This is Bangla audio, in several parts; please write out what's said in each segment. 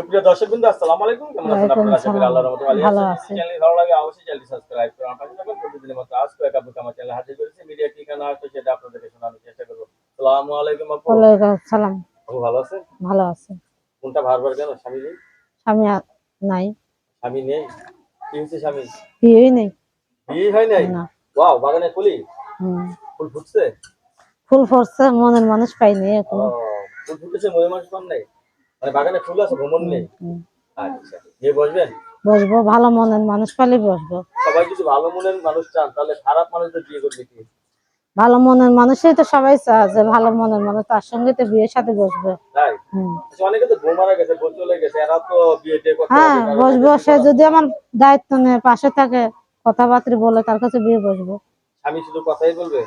আসসালামু আলাইকুম। কেমন আছেন আপনারা? আশা করি আল্লাহর রহমতে ভালো আছেন। চ্যানেল ভালো লাগে অবশ্যই চ্যানেলটি সাবস্ক্রাইব করুন আপনাদের যখন প্রতিদিনের মতো আপু আমার চ্যানেল হাজির করেছি। মিডিয়া ঠিকানা সেটা আপনাদেরকে শোনানোর চেষ্টা করব। আসসালামু আলাইকুম আপু। ওয়ালাইকুম আসসালাম। আপু ভালো আছেন? ভালো আছে। কোনটা বারবার কেন? স্বামী নেই? স্বামী নাই। স্বামী নেই? কি হচ্ছে স্বামী বিয়েই নেই। বিয়ে হয় নাই? ওয়াও বাগানে ফুলি হুম। ফুল ফুটছে? ফুল ফরছে মনের মানুষ পাইনি এখন। ফুল ফুটেছে মনে মানুষ পান নাই? মানে বাগানে ফুল আছে ভ্রমণ নেই? আচ্ছা গিয়ে বসবেন? বসবো ভালো মনের মানুষ পালে বসবো। সবাই যদি ভালো মনের মানুষ চান তাহলে খারাপ মানুষদের বিয়ে করবে কি? ভালো মনের মানুষই তো সবাই চায় যে ভালো মনের মানুষ তার সঙ্গে তো বিয়ের সাথে বসবে। আচ্ছা, অনেকে তো বউ গেছে চলে গেছে এরা তো বিয়ে করতে হ্যাঁ বসবো সে যদি আমার দায়িত্ব নেয় পাশে থাকে কথাবার্তা বলে তার কাছে বিয়ে বসবো। স্বামী শুধু কথাই বলবে?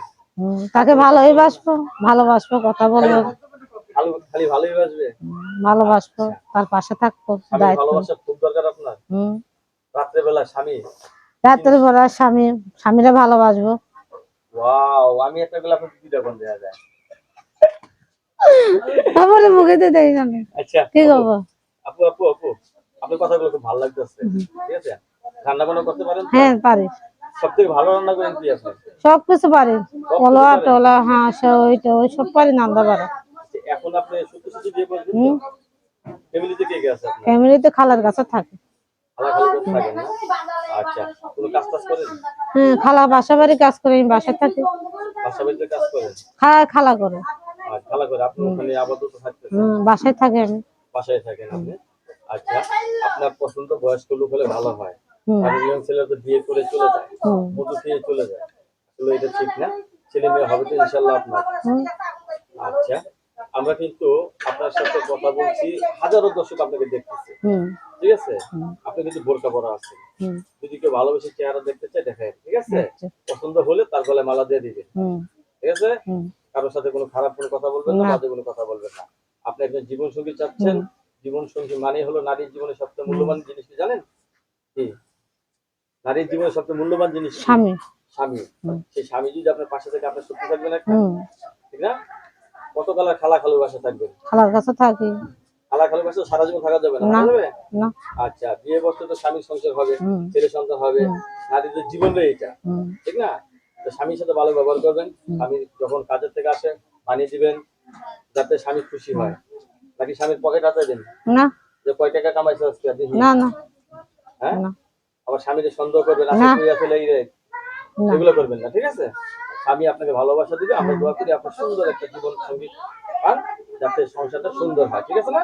তাকে ভালোই বাসবো ভালোবাসবো কথা বলব। খালি ভালোই বাসবে? ভালোবাসবো তার পাশে থাকব রাত্রে বেলা স্বামী। স্বামীরা ভালোবাসবো। ওয়াও আমি একটা গেলে আপনাকে দেখুন দেওয়া যায়। তারপরে মুখে দিয়ে দেই জানি আচ্ছা কি করব? আপু আপু আপু আপনার কথাগুলো খুব ভালো লাগতেছে। ঠিক আছে? রান্না বান্না করতে পারেন হ্যাঁ পারি। সব থেকে ভালো রান্না করেন কি আপনি? সব কিছু পারি। টোলা হাঁস ওই ওই সব পারি নান্দা পারে। আচ্ছা, এখন আপনি হুম? ফ্যামিলিতে কে কে আছে ফ্যামিলিতে খালার কাছে থাকে। আচ্ছা কোনো কাজ টাজ করেন? হ্যাঁ খালা বাসা বাড়ি কাজ করে আমি বাসায় থাকি। বাসা বাড়িতে কাজ করেন? খালা খালা করে। খালা করে আপনি ওখানে আপাতত থাকতেছেন? হুম বাসায় থাকি আমি। বাসায় থাকেন আপনি? আচ্ছা আপনার পছন্দ বয়স্ক লোক হলে ভালো হয়। আর ইয়ং ছেলে তো বিয়ে করে চলে যায় মধু খেয়ে চলে যায়। আসলে এটা ঠিক না। ছেলে মেয়ে হবে তো ইনশাল্লাহ আপনার। আচ্ছা আমরা কিন্তু আপনার সাথে কথা বলছি হাজারো দর্শক আপনাকে দেখতেছে। ঠিক আছে? আপনি কিন্তু বোরকা পরা আছেন। যদি কেউ ভালোবেসে চেহারা দেখতে চায় দেখেন ঠিক আছে? আচ্ছা। পছন্দ হলে তার গলায় মালা দিয়ে দিবেন। ঠিক আছে? কারোর সাথে কোনো খারাপ কোনো কথা বলবেন না। বাজে কোনো কথা বলবেন না। আপনি একজন জীবন সঙ্গী চাচ্ছেন। জীবন সঙ্গী মানে হলো নারীর জীবনে সবচেয়ে মূল্যবান জিনিস কি জানেন? কি? নারীর জীবনে সবচেয়ে মূল্যবান জিনিস স্বামী। স্বামী। সেই স্বামী যদি আপনার পাশে থেকে আপনার সত্যি থাকবেন একটা ঠিক না? কত কালার খালা খালুর বাসা থাকবেন খালার কাছে থাকি। খালা খালুর বাসা সারা জীবন থাকা যাবে না না। না। আচ্ছা বিয়ে বছর তো স্বামীর সংসার হবে ছেলে সন্তান হবে। নারীদের জীবনটাই এটা ঠিক না? তো স্বামীর সাথে ভালো ব্যবহার করবেন স্বামী যখন কাজের থেকে আসে পানি দিবেন যাতে স্বামী খুশি হয়। নাকি স্বামীর পকেট হাতে দেন? না। যে কয় টাকা কামাইছে আজকে আপনি না না। হ্যাঁ? আবার স্বামীকে সন্দেহ করবেন। আসলে এগুলো করবেন না ঠিক আছে? স্বামী আপনাকে ভালোবাসা দিবে আমরা দোয়া করি আপনার সুন্দর একটা জীবন সংগীত আর যাতে সংসারটা সুন্দর হয় ঠিক আছে না।